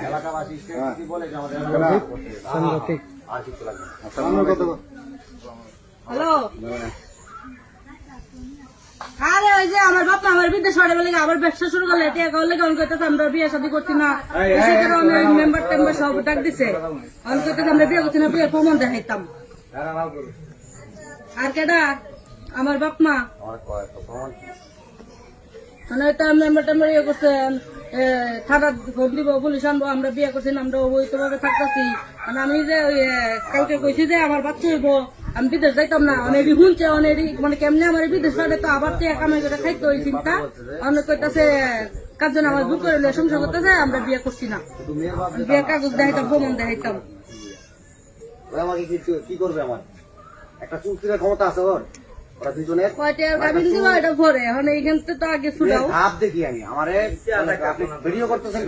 এলাকাবাসী কি বলে আমাদের। হ্যালো আরে ওই যে আমার বাপ আমার বিদেশ পাঠাবে বলে আবার ব্যবসা শুরু করলে টিয়া করলে কেমন করতেছে আমরা বিয়ে শাদী করছি না সে কারণে মেম্বার টেম্বার সব ডাক দিছে আমি করতেছে আমরা বিয়ে করছি না বিয়ে প্রমাণ দেখাইতাম আর কেডা আমার বাপ মা মানে এটা মেম্বার ইয়ে করছেন এ, থানার দিব পুলিশ আনব আমরা বিয়ে করছি আমরা অবৈধ ভাবে থাকতেছি। মানে আমি যে কালকে কইছি যে আমার বাচ্চা হইব আমি বিদেশ যাইতাম না। অনেক শুনছে অনেক মানে কেমনে আমার বিদেশ পাঠে তো আবার তো এক আমি করে খাইতে ওই চিন্তা। অনেক কইতাছে কার জন্য আমার বুক করে সংসার করতেছে আমরা বিয়ে করছি না। বিয়ে কাগজ দেখাইতাম প্রমাণ দেখাইতাম। আমাকে কি করবে আমার? একটা চুক্তির ক্ষমতা আছে ওর? ওরা দুজনের? কয়টা? গাভিন এটা ভরে এখন এইখান তো আগে ভাব দেখি আমি। আমারে ভিডিও করতেছেন